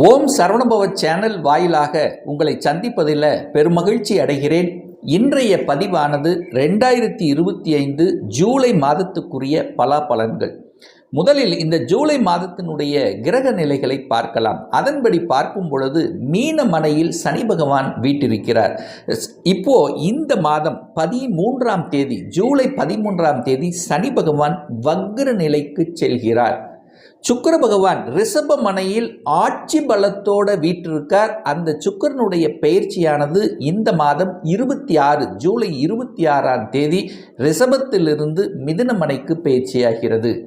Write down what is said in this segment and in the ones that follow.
ஓம் Saravanabhava channel வாயிலாக உங்களை சந்திப்பதில் பெருமகிழ்ச்சி அடைகிறேன். இன்றைய பதிவானது ரெண்டாயிரத்தி இருபத்தி ஐந்து ஜூலை மாதத்துக்குரிய பலாபலன்கள். முதலில் இந்த ஜூலை மாதத்தினுடைய கிரக நிலைகளை பார்க்கலாம். அதன்படி பார்க்கும் பொழுது மீன மனையில் சனி பகவான் வீட்டிருக்கிறார். இப்போ இந்த மாதம் பதிமூன்றாம் தேதி ஜூலை பதிமூன்றாம் தேதி சனி பகவான் வக்ர நிலைக்கு செல்கிறார். சுக்கர பகவான் ரிஷப மனையில் ஆட்சி பலத்தோட வீற்றிருக்கார். அந்த சுக்கிரனுடைய பயிற்சியானது இந்த மாதம் இருபத்தி ஆறு ஜூலை இருபத்தி ஆறாம் தேதி ரிஷபத்திலிருந்து மிதுன மனைக்கு பயிற்சியாகிறது.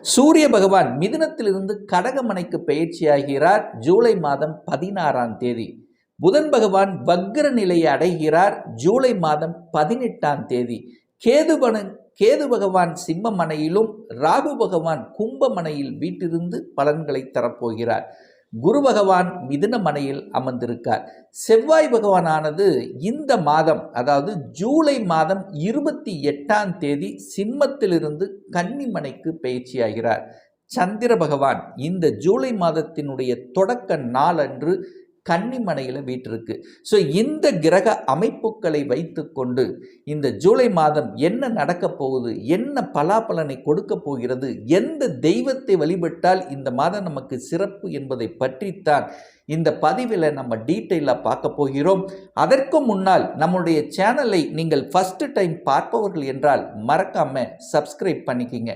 சூரிய பகவான் மிதுனத்திலிருந்து கடகமனைக்கு பயிற்சியாகிறார். ஜூலை மாதம் பதினாறாம் தேதி. புதன் பகவான் வக்ர நிலையை அடைகிறார். ஜூலை மாதம் பதினெட்டாம் தேதி. கேதுபன கேது பகவான் சிம்மமனையிலும் ராகு பகவான் கும்பமனையில் வீட்டிருந்து பலன்களை தரப்போகிறார். குரு பகவான் மிதுன மனையில் அமர்ந்திருக்கார். செவ்வாய் பகவானானது இந்த மாதம் அதாவது ஜூலை மாதம் இருபத்தி எட்டாம் தேதி சிம்மத்திலிருந்து கன்னிமனைக்கு பயிற்சியாகிறார். சந்திர பகவான் இந்த ஜூலை மாதத்தினுடைய தொடக்க நாளன்று கன்னிமனையில் வீட்டிருக்கு ஸோ இந்த கிரக அமைப்புகளை வைத்துக்கொண்டு இந்த ஜூலை மாதம் என்ன நடக்கப் போகுது என்ன பலாபலனை கொடுக்க போகிறது எந்த தெய்வத்தை வழிபட்டால் இந்த மாதம் நமக்கு சிறப்பு என்பதை பற்றித்தான் இந்த பதிவில் நம்ம டீட்டெயிலாக பார்க்க போகிறோம். அதற்கு முன்னால் நம்முடைய சேனலை நீங்கள் ஃபஸ்ட்டு டைம் பார்ப்பவர்கள் என்றால் மறக்காமல் சப்ஸ்கிரைப் பண்ணிக்கிங்க.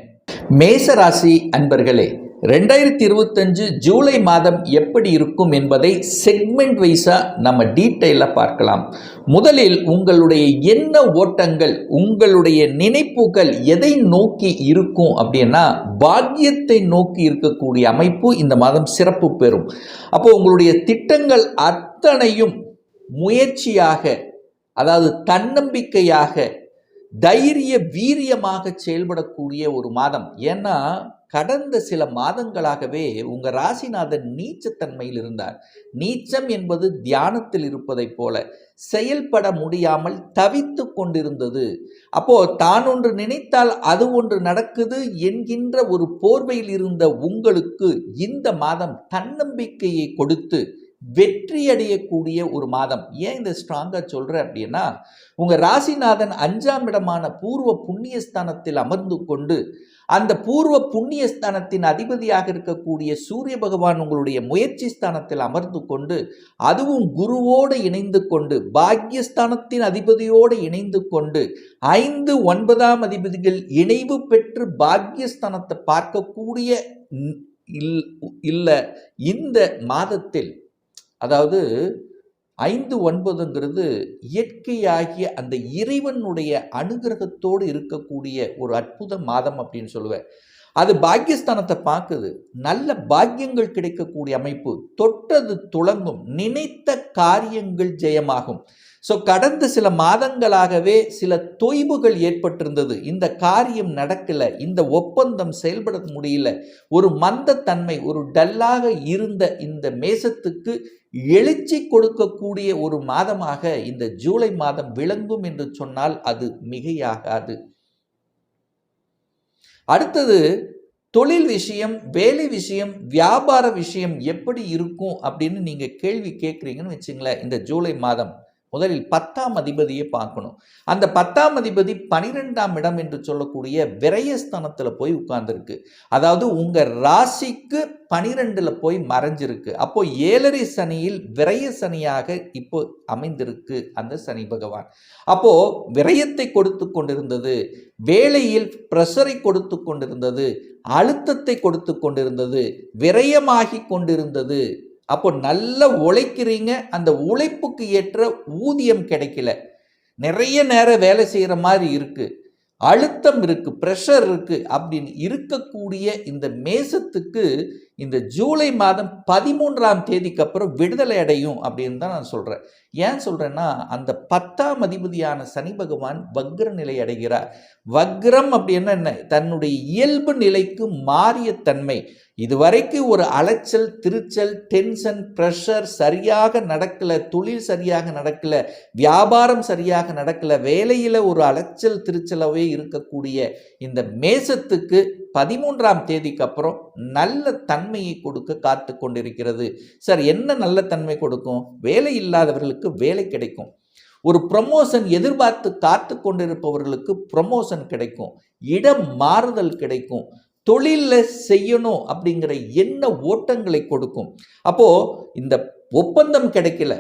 மேசராசி அன்பர்களே ரெண்டாயிரத்தி இருபத்தஞ்சு ஜூலை மாதம் எப்படி இருக்கும் என்பதை செக்மெண்ட் வைஸாக நம்ம டீட்டெயிலாக பார்க்கலாம். முதலில் உங்களுடைய என்ன ஓட்டங்கள் உங்களுடைய நினைப்புகள் எதை நோக்கி இருக்கும் அப்படின்னா பாக்கியத்தை நோக்கி இருக்கக்கூடிய அமைப்பு இந்த மாதம் சிறப்பு பெறும். அப்போ உங்களுடைய திட்டங்கள் அத்தனையும் முயற்சியாக அதாவது தன்னம்பிக்கையாக தைரிய வீரியமாக செயல்படக்கூடிய ஒரு மாதம். ஏன்னா கடந்த சில மாதங்களாகவே உங்கள் ராசிநாதன் நீச்சத்தன்மையில் இருந்தார். நீச்சம் என்பது தியானத்தில் இருப்பதைப் போல செயல்பட முடியாமல் தவித்து கொண்டிருந்தது. அப்போ தான் ஒன்று நினைத்தால் அது ஒன்று நடக்குது என்கின்ற ஒரு போர்வையில் இருந்த உங்களுக்கு இந்த மாதம் தன்னம்பிக்கையை கொடுத்து வெற்றி அடையக்கூடிய ஒரு மாதம். ஏன் இந்த ஸ்ட்ராங்காக சொல்கிறேன் அப்படின்னா உங்கள் ராசிநாதன் அஞ்சாம் இடமான பூர்வ புண்ணியஸ்தானத்தில் அமர்ந்து கொண்டு அந்த பூர்வ புண்ணியஸ்தானத்தின் அதிபதியாக இருக்கக்கூடிய சூரிய பகவான் உங்களுடைய முயற்சி ஸ்தானத்தில் அமர்ந்து கொண்டு அதுவும் குருவோடு இணைந்து கொண்டு பாக்யஸ்தானத்தின் அதிபதியோடு இணைந்து கொண்டு ஐந்து ஒன்பதாம் அதிபதிகள் இணைவு பெற்று பாக்யஸ்தானத்தை பார்க்கக்கூடிய இல்லை இந்த மாதத்தில் அதாவது ஐந்து ஒன்பதுங்கிறது இயற்கையாகிய அந்த இறைவனுடைய அனுகிரகத்தோடு இருக்கக்கூடிய ஒரு அற்புத மாதம் அப்படின்னு சொல்லுவேன். அது பாக்கியஸ்தானத்தை பார்க்குது. நல்ல பாக்கியங்கள் கிடைக்கக்கூடிய அமைப்பு. தொட்டது துளங்கும். நினைத்த காரியங்கள் ஜெயமாகும். ஸோ கடந்த சில மாதங்களாகவே சில தொய்வுகள் ஏற்பட்டிருந்தது. இந்த காரியம் நடக்கலை. இந்த ஒப்பந்தம் செயல்பட முடியல. ஒரு மந்தத்தன்மை ஒரு டல்லாக இருந்த இந்த மேசத்துக்கு எழுச்சி கொடுக்கக்கூடிய ஒரு மாதமாக இந்த ஜூலை மாதம் விளங்கும் என்று சொன்னால் அது மிகையாகாது. அடுத்தது தொழில் விஷயம் வேலை விஷயம் வியாபார விஷயம் எப்படி இருக்கும் அப்படின்னு நீங்கள் கேள்வி கேட்குறீங்கன்னு வச்சுங்களேன். இந்த ஜூலை மாதம். முதலில் பத்தாம் அதிபதியை பார்க்கணும். அந்த பத்தாம் அதிபதி பனிரெண்டாம் இடம் என்று சொல்லக்கூடிய விரயஸ்தானத்தில் போய் உட்கார்ந்துருக்கு. அதாவது உங்கள் ராசிக்கு பனிரெண்டில் போய் மறைஞ்சிருக்கு. அப்போ ஏழரை சனியில் விரய சனியாக இப்போ அமைந்திருக்கு அந்த சனி பகவான். அப்போ விரயத்தை கொடுத்து கொண்டிருந்தது வேலையில் ப்ரெஷரை கொடுத்து கொண்டிருந்தது அழுத்தத்தை கொடுத்து கொண்டிருந்தது விரயமாகி கொண்டிருந்தது அப்போ நல்லா உழைக்கிறீங்க அந்த உழைப்புக்கு ஏற்ற ஊதியம் கிடைக்கல. நிறைய நேரம் வேலை செய்கிற மாதிரி இருக்குது அழுத்தம் இருக்குது ப்ரெஷர் இருக்குது அப்படின்னு இருக்கக்கூடிய இந்த மேசத்துக்கு இந்த ஜூலை மாதம் பதிமூன்றாம் தேதிக்கு அப்புறம் விடுதலை அடையும் அப்படின்னு தான் நான் சொல்கிறேன் ஏன் சொல்கிறேன்னா அந்த பத்தாம் அதிபதியான சனி பகவான் வக்ர நிலை அடைகிறார். வக்ரம் அப்படின்னா என்ன? தன்னுடைய இயல்பு நிலைக்கு மாறிய தன்மை. இதுவரைக்கும் ஒரு அலைச்சல் திருச்சல் டென்ஷன் ப்ரெஷர் சரியாக நடக்கலை தொழில் சரியாக நடக்கலை வியாபாரம் சரியாக நடக்கலை வேலையில் ஒரு அலைச்சல் திருச்சலாகவே இருக்கக்கூடிய இந்த மேசத்துக்கு பதிமூன்றாம் தேதிக்கு அப்புறம் நல்ல தன்மையை கொடுக்க காத்து கொண்டிருக்கிறது. சார் என்ன நல்ல தன்மை கொடுக்கும்? வேலை இல்லாதவர்களுக்கு வேலை கிடைக்கும். ஒரு ப்ரமோஷன் எதிர்பார்த்து காத்து கொண்டிருப்பவர்களுக்கு ப்ரமோஷன் கிடைக்கும். இடம் மாறுதல் கிடைக்கும். தொழிலில் செய்யணும் அப்படிங்கிற என்ன ஓட்டங்களை கொடுக்கும். அப்போது இந்த ஒப்பந்தம் கிடைக்கல.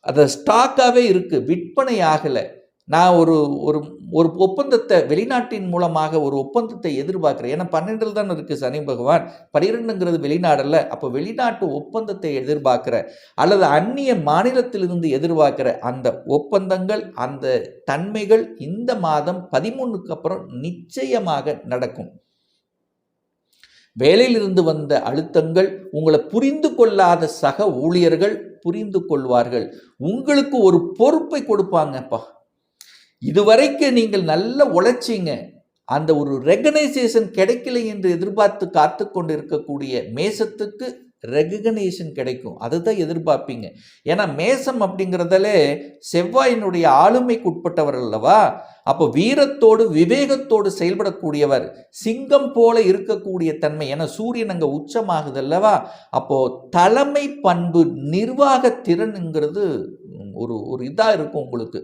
அது ஸ்டாக்காகவே இருக்குது விற்பனை ஆகலை. நான் ஒரு ஒரு ஒரு ஒப்பந்தத்தை வெளிநாட்டின் மூலமாக ஒரு ஒப்பந்தத்தை எதிர்பார்க்குறேன். ஏன்னா பன்னெண்டில் தானே இருக்குது சனி பகவான். பனிரெண்டுங்கிறது வெளிநாடல்ல. அப்போ வெளிநாட்டு ஒப்பந்தத்தை எதிர்பார்க்குற அல்லது அந்நிய மாநிலத்திலிருந்து எதிர்பார்க்குற அந்த ஒப்பந்தங்கள் அந்த தன்மைகள் இந்த மாதம் பதிமூணுக்கு அப்புறம் நிச்சயமாக நடக்கும். வேலையிலிருந்து வந்த அழுத்தங்கள் உங்களை புரிந்து கொள்ளாத சக ஊழியர்கள் புரிந்து கொள்வார்கள். உங்களுக்கு ஒரு பொறுப்பை கொடுப்பாங்கப்பா. இதுவரைக்கு நீங்கள் நல்ல உழைச்சிங்க. அந்த ஒரு ரெகனைசேஷன் கிடைக்கல என்று எதிர்பார்த்து காத்து கொண்டு இருக்கக்கூடிய மேசத்துக்கு ரெகனைசேஷன் கிடைக்கும். அதுதான் எதிர்பார்ப்பீங்க. ஏன்னா மேசம் அப்படிங்கிறதாலே செவ்வாயினுடைய ஆளுமைக்கு உட்பட்டவர் அல்லவா? அப்போ வீரத்தோடு விவேகத்தோடு செயல்படக்கூடியவர் சிங்கம் போல இருக்கக்கூடிய தன்மை. ஏன்னா சூரியன் அங்கே உச்சமாகுது அல்லவா? அப்போ தலைமை பண்பு நிர்வாக திறனுங்கிறது ஒரு ஒரு இதாக இருக்கும் உங்களுக்கு.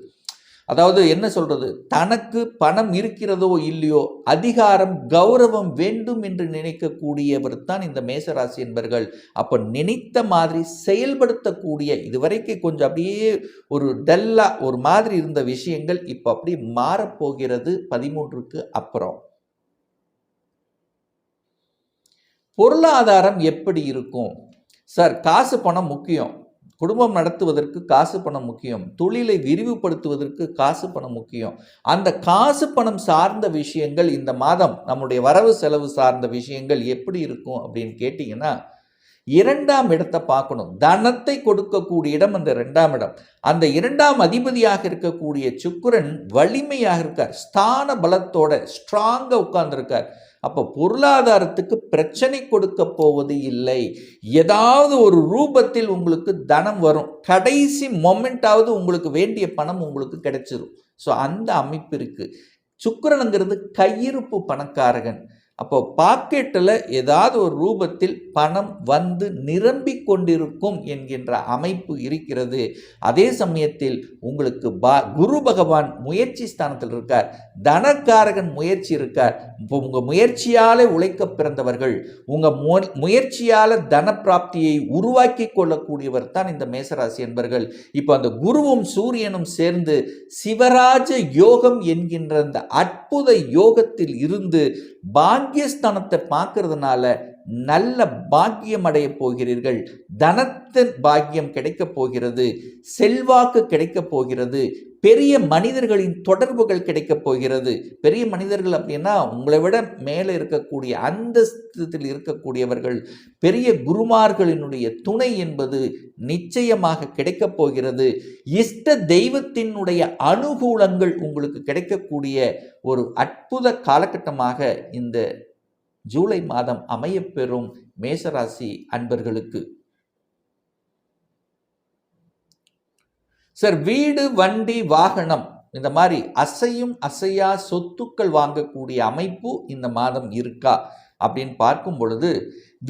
அதாவது என்ன சொல்றது? தனக்கு பணம் இருக்கிறதோ இல்லையோ அதிகாரம் கௌரவம் வேண்டும் என்று நினைக்கக்கூடியவர் தான் இந்த மேசராசி என்பர்கள். அப்போ நினைத்த மாதிரி செயல்படுத்தக்கூடிய இதுவரைக்கும் கொஞ்சம் அப்படியே ஒரு டல்லா ஒரு மாதிரி இருந்த விஷயங்கள் இப்போ அப்படி மாறப்போகிறது பதிமூன்றுக்கு அப்புறம். பொருளாதாரம் எப்படி இருக்கும்? சார் காசு பணம் முக்கியம். குடும்பம் நடத்துவதற்கு காசு பணம் முக்கியம். தொழிலை விரிவுபடுத்துவதற்கு காசு பணம் முக்கியம். அந்த காசு பணம் சார்ந்த விஷயங்கள் இந்த மாதம் நம்முடைய வரவு செலவு சார்ந்த விஷயங்கள் எப்படி இருக்கும் அப்படின்னு கேட்டிங்கன்னா இரண்டாம் இடத்தை பார்க்கணும். தனத்தை கொடுக்கக்கூடிய இடம் அந்த இரண்டாம் இடம். அந்த இரண்டாம் அதிபதியாக இருக்கக்கூடிய சுக்குரன் வலிமையாக இருக்கார். ஸ்தான பலத்தோட ஸ்ட்ராங்காக உட்கார்ந்துருக்கார். அப்போ பொருளாதாரத்துக்கு பிரச்சனை கொடுக்க போவது இல்லை. ஏதாவது ஒரு ரூபத்தில் உங்களுக்கு தனம் வரும். கடைசி மொமெண்ட்டாவது உங்களுக்கு வேண்டிய பணம் உங்களுக்கு கிடைச்சிரும். ஸோ அந்த அமைப்பு இருக்குது சுக்கரனுங்கிறது கையிருப்பு பணக்காரகன். அப்போ பாக்கெட்டில் ஏதாவது ஒரு ரூபத்தில் பணம் வந்து நிரம்பி கொண்டிருக்கும் என்கின்ற அமைப்பு இருக்கிறது. அதே சமயத்தில் உங்களுக்கு பா குரு பகவான் முயற்சி ஸ்தானத்தில் இருக்கார். தனக்காரகன் முயற்சி இருக்கார். இப்போ உங்கள் முயற்சியால் உழைக்க பிறந்தவர்கள் உங்கள் மு முயற்சியால் தன பிராப்தியை உருவாக்கி கொள்ளக்கூடியவர் தான் இந்த மேசராசி என்பர்கள். இப்போ அந்த குருவும் சூரியனும் சேர்ந்து சிவராஜ யோகம் என்கின்ற அந்த அற்புத யோகத்தில் இருந்து பாக்கியஸ்தானத்தை பார்க்கறதுனால நல்ல பாக்கியம் அடைய போகிறீர்கள். தனத்தின் பாக்கியம் கிடைக்கப் போகிறது. செல்வாக்கு கிடைக்கப் போகிறது. பெரிய மனிதர்களின் தொடர்புகள் கிடைக்கப் போகிறது. பெரிய மனிதர்கள் அப்படின்னா உங்களை விட மேலே இருக்கக்கூடிய அந்தஸ்தத்தில் இருக்கக்கூடியவர்கள். பெரிய குருமார்களினுடைய துணை என்பது நிச்சயமாக கிடைக்கப் போகிறது. இஷ்ட தெய்வத்தினுடைய அனுகூலங்கள் உங்களுக்கு கிடைக்கக்கூடிய ஒரு அற்புத காலகட்டமாக இந்த ஜூலை மாதம் அமையப்பெறும் மேசராசி அன்பர்களுக்கு. சார் வீடு வண்டி வாகனம் இந்த மாதிரி அசையும் அசையா சொத்துக்கள் வாங்கக்கூடிய அமைப்பு இந்த மாதம் இருக்கா அப்படின்னு பார்க்கும் பொழுது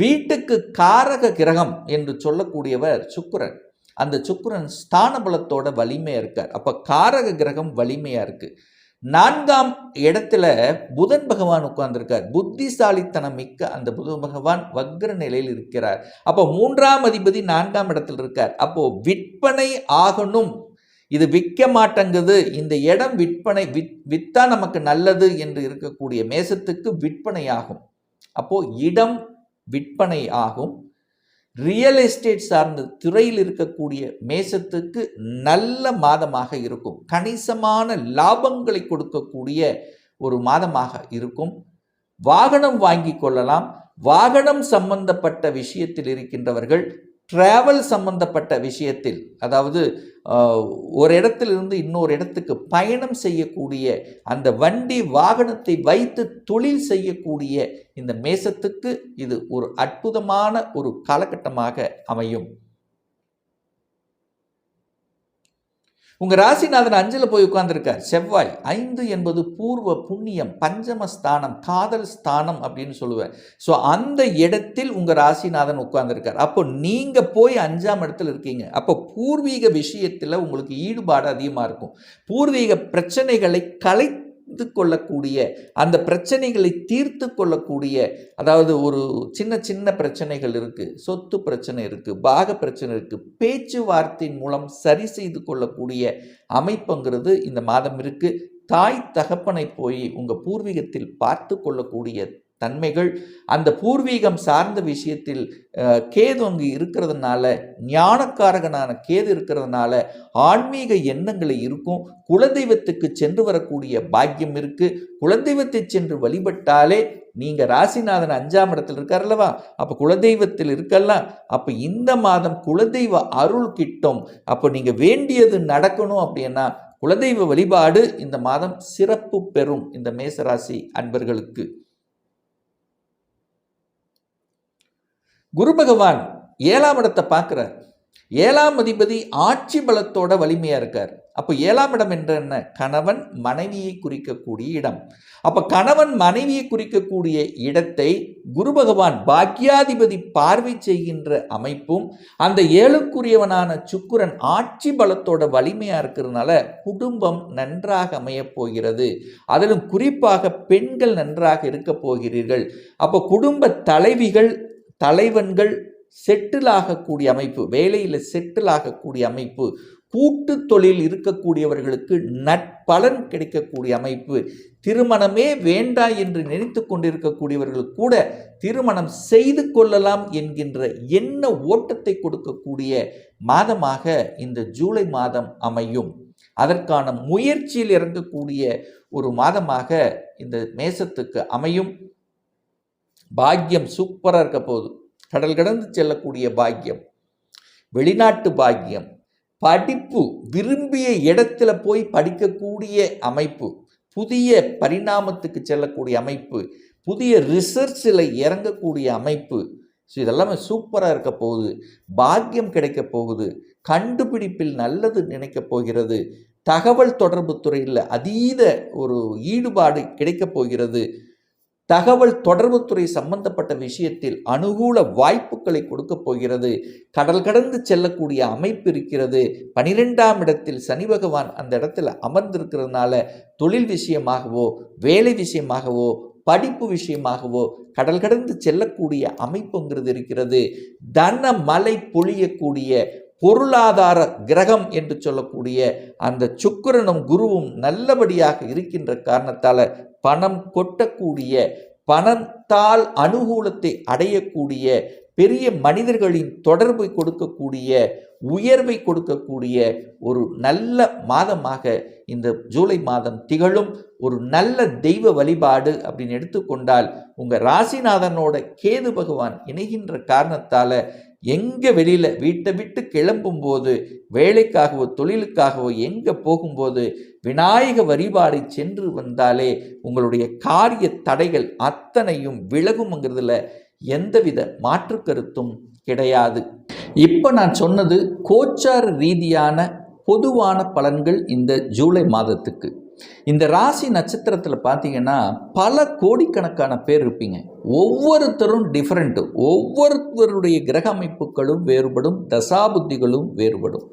வீட்டுக்கு காரக கிரகம் என்று சொல்லக்கூடியவர் சுக்கரன். அந்த சுக்கரன் ஸ்தான பலத்தோட வலிமையாக இருக்கார். அப்போ காரக கிரகம் வலிமையாக இருக்குது நான்காம் இடத்துல புதன் பகவான் உட்கார்ந்திருக்கார். புத்திசாலித்தனம் மிக்க அந்த புதன் பகவான் வக்ர நிலையில் இருக்கிறார். அப்போ மூன்றாம் அதிபதி நான்காம் இடத்தில் இருக்கார். அப்போ விற்பனை ஆகணும். இது விற்க மாட்டேங்குது. இந்த இடம் விற்பனை வித் வித்தா நமக்கு நல்லது என்று இருக்கக்கூடிய மேசத்துக்கு விற்பனை ஆகும். அப்போ இடம் விற்பனை ஆகும். ரியல் எஸ்டேட் சார்ந்த துறையில் இருக்கக்கூடிய மேசத்துக்கு நல்ல மாதமாக இருக்கும். கணிசமான லாபங்களை கொடுக்கக்கூடிய ஒரு மாதமாக இருக்கும். வாகனம் வாங்கி கொள்ளலாம். வாகனம் சம்பந்தப்பட்ட விஷயத்தில் இருக்கின்றவர்கள் டிராவல் சம்பந்தப்பட்ட விஷயத்தில் அதாவது ஒரு இடத்திலிருந்து இன்னொரு இடத்துக்கு பயணம் செய்யக்கூடிய அந்த வண்டி வாகனத்தை வைத்து தொழில் செய்யக்கூடிய இந்த மேசத்துக்கு இது ஒரு அற்புதமான ஒரு காலகட்டமாக அமையும். உங்கள் ராசிநாதன் அஞ்சில் போய் உட்கார்ந்திருக்கார். செவ்வாய் ஐந்து என்பது பூர்வ புண்ணியம் பஞ்சம ஸ்தானம் காதல் ஸ்தானம் அப்படின்னு சொல்லுவேன். ஸோ அந்த இடத்தில் உங்கள் ராசிநாதன் உட்காந்துருக்கார் அப்போ நீங்கள் போய் அஞ்சாம் இடத்துல இருக்கீங்க. அப்போ பூர்வீக விஷயத்தில் உங்களுக்கு ஈடுபாடு அதிகமாக இருக்கும். பூர்வீக பிரச்சனைகளை கலை தீர்த்து கொள்ளக்கூடிய அந்த பிரச்சனைகளை தீர்த்து கொள்ளக்கூடிய அதாவது ஒரு சின்ன சின்ன பிரச்சனைகள் இருக்குது சொத்து பிரச்சனை இருக்குது பாக பிரச்சனை இருக்குது பேச்சுவார்த்தையின் மூலம் சரி செய்து கொள்ளக்கூடிய அமைப்புங்கிறது இந்த மாதம் இருக்குது தாய் தகப்பனை போய் உங்கள் பூர்வீகத்தில் பார்த்து கொள்ளக்கூடிய தன்மைகள் அந்த பூர்வீகம் சார்ந்த விஷயத்தில் கேது அங்கு இருக்கிறதுனால ஞானக்காரகனான கேது இருக்கிறதுனால ஆன்மீக எண்ணங்களை இருக்கும். குலதெய்வத்துக்கு சென்று வரக்கூடிய பாக்கியம் இருக்கு. குலதெய்வத்தை சென்று வழிபட்டாலே நீங்க ராசிநாதன் அஞ்சாம் இடத்தில் இருக்கார் அல்லவா? அப்ப குலதெய்வத்தில் இருக்கலாம் அப்ப இந்த மாதம் குலதெய்வ அருள் கிட்டும். அப்ப நீங்க வேண்டியது நடக்கணும் அப்படின்னா குலதெய்வ வழிபாடு இந்த மாதம் சிறப்பு பெறும் இந்த மேசராசி அன்பர்களுக்கு. குரு பகவான் ஏழாம் இடத்தை பார்க்குறார். ஏழாம் அதிபதி ஆட்சி பலத்தோட வலிமையாக இருக்கார். அப்போ ஏழாம் இடம் என்ற என்ன? கணவன் மனைவியை குறிக்கக்கூடிய இடம். அப்போ கணவன் மனைவியை குறிக்கக்கூடிய இடத்தை குரு பகவான் பாக்யாதிபதி பார்வை செய்கின்ற அமைப்பும் அந்த ஏழுக்குரியவனான சுக்குரன் ஆட்சி பலத்தோட வலிமையாக இருக்கிறதுனால குடும்பம் நன்றாக அமையப் போகிறது. அதிலும் குறிப்பாக பெண்கள் நன்றாக இருக்க போகிறீர்கள். அப்போ குடும்ப தலைவிகள் தலைவன்கள் செட்டில் ஆகக்கூடிய அமைப்பு வேலையில் செட்டில் ஆகக்கூடிய அமைப்பு கூட்டு தொழில் இருக்கக்கூடியவர்களுக்கு நட்பலன் கிடைக்கக்கூடிய அமைப்பு திருமணமே வேண்டா என்று நினைத்து கொண்டிருக்கக்கூடியவர்கள் கூட திருமணம் செய்து கொள்ளலாம் என்கின்ற என்ன ஓட்டத்தை கொடுக்கக்கூடிய மாதமாக இந்த ஜூலை மாதம் அமையும். அதற்கான முயற்சியில் இறங்கக்கூடிய ஒரு மாதமாக இந்த மேசத்துக்கு அமையும். பாக்கியம் சூப்பராக இருக்க போகுது. கடல் கடந்து செல்லக்கூடிய பாக்கியம் வெளிநாட்டு பாக்கியம் படிப்பு விரும்பிய இடத்துல போய் படிக்கக்கூடிய அமைப்பு புதிய பரிணாமத்துக்கு செல்லக்கூடிய அமைப்பு புதிய ரிசர்ச்சில் இறங்கக்கூடிய அமைப்பு. ஸோ இதெல்லாமே சூப்பராக இருக்க போகுது. பாக்கியம் கிடைக்க போகுது. கண்டுபிடிப்பில் நல்லது நினைக்க போகிறது. தகவல் தொடர்பு துறையில் அதீத ஒரு ஈடுபாடு கிடைக்கப் போகிறது. தகவல் தொடர்புத்துறை சம்பந்தப்பட்ட விஷயத்தில் அனுகூல வாய்ப்புகளை கொடுக்க போகிறது. கடல் கடந்து செல்லக்கூடிய அமைப்பு இருக்கிறது. பனிரெண்டாம் இடத்தில் சனி பகவான் அந்த இடத்துல அமர்ந்திருக்கிறதுனால தொழில் விஷயமாகவோ வேலை விஷயமாகவோ படிப்பு விஷயமாகவோ கடல் கடந்து செல்லக்கூடிய அமைப்புங்கிறது இருக்கிறது. தன மலை பொழியக்கூடிய பொருளாதார கிரகம் என்று சொல்லக்கூடிய அந்த சுக்கிரனும் குருவும் நல்லபடியாக இருக்கின்ற காரணத்தால் பணம் கொட்டக்கூடிய பணத்தால் அனுகூலத்தை அடையக்கூடிய பெரிய மனிதர்களின் தொடர்பை கொடுக்கக்கூடிய உயர்வை கொடுக்கக்கூடிய ஒரு நல்ல மாதமாக இந்த ஜூலை மாதம் திகழும். ஒரு நல்ல தெய்வ வழிபாடு அப்படின்னு எடுத்துக்கொண்டால் உங்கள் ராசிநாதனோட கேது பகவான் இணைகின்ற காரணத்தால் எங்கே வெளியில் வீட்டை விட்டு கிளம்பும்போது வேலைக்காகவோ தொழிலுக்காகவோ எங்கே போகும்போது விநாயக வழிபாடை சென்று வந்தாலே உங்களுடைய காரிய தடைகள் அத்தனையும் விலகும்ங்கிறதுல எந்தவித மாற்று கருத்தும் கிடையாது. இப்போ நான் சொன்னது கோச்சார ரீதியான பொதுவான பலன்கள் இந்த ஜூலை மாதத்துக்கு. இந்த ராசி நட்சத்திரத்தில் பார்த்தீங்கன்னா பல கோடிக்கணக்கான பேர் இருப்பீங்க. ஒவ்வொருத்தரும் டிஃப்ரெண்ட்டு ஒவ்வொருத்தருடைய கிரக அமைப்புகளும் வேறுபடும் தசாபுத்திகளும் வேறுபடும்.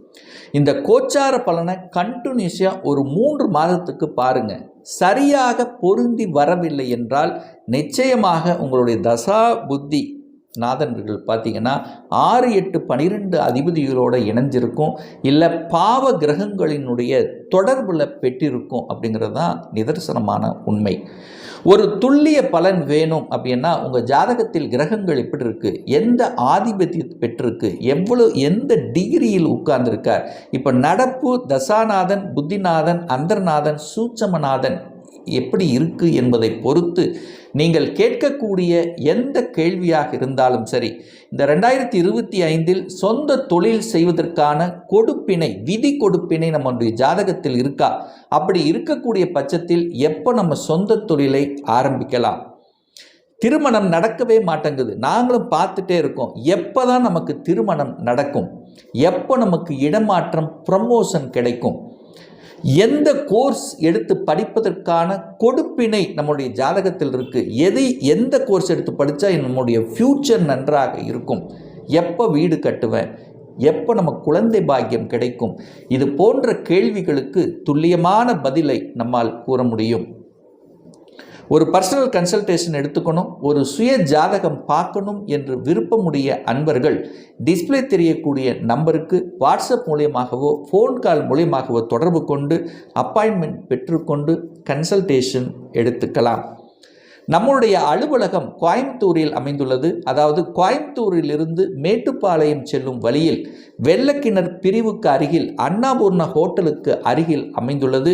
இந்த கோச்சார பலனை கண்டினியூஸாக ஒரு மூன்று மாதத்துக்கு பாருங்கள் சரியாக பொருந்தி வரவில்லை என்றால் நிச்சயமாக உங்களுடைய தசா புத்தி நாதன்கள் பார்த்தீங்கன்னா ஆறு எட்டு பனிரெண்டு அதிபதிகளோடு இணைஞ்சிருக்கும். இல்லை பாவ கிரகங்களினுடைய தொடர்பில் பெற்றிருக்கும் அப்படிங்கிறது தான் நிதர்சனமான உண்மை. ஒரு துல்லிய பலன் வேணும் அப்படின்னா உங்கள் ஜாதகத்தில் கிரகங்கள் எப்படி இருக்குது எந்த ஆதிபத்தியம் பெற்றிருக்கு? எவ்வளோ எந்த டிகிரியில் உட்கார்ந்துருக்கார்? இப்போ நடப்பு தசாநாதன் புத்திநாதன் அந்தர்நாதன் சூட்சமநாதன் எப்படி இருக்குது என்பதை பொறுத்து நீங்கள் கேட்கக்கூடிய எந்த கேள்வியாக இருந்தாலும் சரி இந்த ரெண்டாயிரத்தி இருபத்தி ஐந்தில் சொந்த தொழில் செய்வதற்கான கொடுப்பினை விதி கொடுப்பினை நம்முடைய ஜாதகத்தில் இருக்கா? அப்படி இருக்கக்கூடிய பட்சத்தில் எப்போ நம்ம சொந்த தொழிலை ஆரம்பிக்கலாம்? திருமணம் நடக்கவே மாட்டேங்குது. நாங்களும் பார்த்துட்டே இருக்கோம். எப்போ தான் நமக்கு திருமணம் நடக்கும்? எப்போ நமக்கு இடமாற்றம் ப்ரமோஷன் கிடைக்கும்? எந்த கோர்ஸ் எடுத்து படிப்பதற்கான கொடுப்பினை நம்முடைய ஜாதகத்தில் இருக்கு? எதை எந்த கோர்ஸ் எடுத்து படித்தா நம்முடைய ஃப்யூச்சர் நன்றாக இருக்கும்? எப்போ வீடு கட்டுவேன்? எப்போ நம்ம குழந்தை பாக்கியம் கிடைக்கும்? இது போன்ற கேள்விகளுக்கு துல்லியமான பதிலை நம்மால் கூற முடியும். ஒரு பர்சனல் கன்சல்டேஷன் எடுத்துக்கணும் ஒரு சுய ஜாதகம் பார்க்கணும் என்று விருப்பமுடைய அன்பர்கள் டிஸ்ப்ளே தெரியக்கூடிய நம்பருக்கு வாட்ஸ்அப் மூலியமாகவோ ஃபோன் கால் மூலியமாகவோ தொடர்பு கொண்டு அப்பாயின்மெண்ட் பெற்றுக்கொண்டு கன்சல்டேஷன் எடுத்துக்கலாம். நம்முடைய அலுவலகம் கோயம்புத்தூரில் அமைந்துள்ளது. அதாவது கோயம்புத்தூரிலிருந்து மேட்டுப்பாளையம் செல்லும் வழியில் வெள்ளக்கிணர் பிரிவுக்கு அருகில் அன்னபூர்ண ஹோட்டலுக்கு அருகில் அமைந்துள்ளது.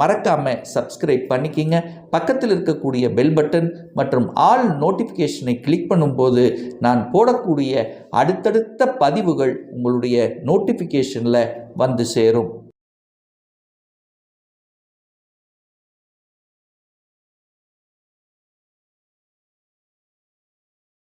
மறக்காமல் சப்ஸ்கிரைப் பண்ணிக்கிங்க. பக்கத்தில் இருக்கக்கூடிய பெல் பட்டன் மற்றும் ஆல் நோட்டிஃபிகேஷனை கிளிக் பண்ணும்போது நான் போடக்கூடிய அடுத்தடுத்த பதிவுகள் உங்களுடைய நோட்டிஃபிகேஷனில் வந்து சேரும்.